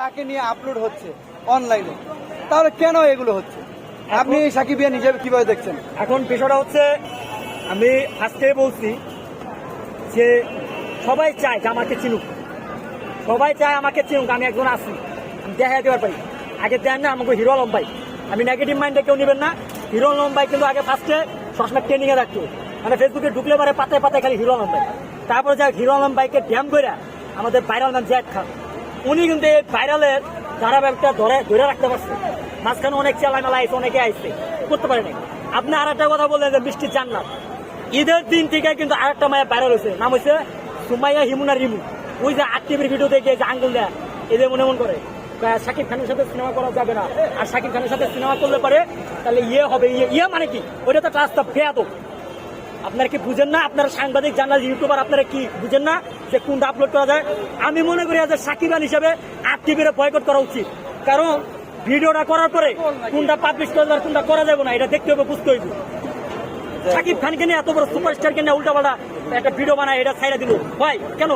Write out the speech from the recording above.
তাকে নিয়ে আপলোড হচ্ছে অনলাইনে তাহলে কেন এগুলো হচ্ছে? আপনি সাকিব ভাইয়া নিজে কীভাবে দেখছেন? এখন বিষয়টা হচ্ছে, আমি আজকে বলছি যে সবাই চায় যে আমাকে চিনুক। সবাই চায় আমাকে চিনুক, আমি একজন আছি, আমি দেখা দেওয়ার পারি। আগে দেন না, আমাকে হিরো আলম ভাই আমি নেগেটিভ মাইন্ডে কেউ নেবেন না। হিরো আলম ভাই কিন্তু আগে ফার্স্টে সবসময় ট্রেনিংয়ে রাখতো মানে ফেসবুকে ঢুকলে পারে পাতায় পাতায় খালি হিরো আলম ভাই তারপরে যা হিরো আলম ভাইকে ড্যাম করে আমাদের ভাইরাল নাম জ্যাক খান। উনি কিন্তু এই ভাইরালের ধারাবাহিকটা ধরে ধরে রাখতে পারছে। মাঝখানে অনেক চেলা মেলা আইসে অনেকে আইসে করতে পারে নাই। আপনি আর একটা কথা বললেন যে মিষ্টি জান্নাত ঈদের দিন থেকে কিন্তু আরেকটা মায়া ভাইরাল হয়েছে নাম হয়েছে সুমাইয়া হিমুনা রিমু। ওই যে আক্টিভের ভিডিও দেখে যে আঙ্গুল দেয় এদের মনে মন করে। শাকিব খানের সাথে সিনেমা করা যাবে না। আর শাকিব খানের সাথে সিনেমা করলে পারে তাহলে ইয়ে হবে ইয়ে ইয়ে মানে কি? ওইটা তো রাস্তা ফেয়াদব আপনারা কি বুঝেন না? আপনারা সাংবাদিক জার্নাল ইউটিউবার, আপনারা কি বুঝেন না যে কোনটা আপলোড করা যায়? আমি মনে করি আজ সাকিব আল হিসাবে আক্টিভের বয়কট করা উচিত। কারণ ভিডিওটা করার পরে কোনটা পাবলিশ করা যাবে কোনটা করা যাবে না, এটা দেখতে হবে, বুঝতে হইব। সাকিব খানকে নিয়ে এত বড় সুপারস্টারকে নিয়ে উল্টাপাল্টা একটা ভিডিও বানায়, এটা ছাইড়া দিল। ভাই, কেন?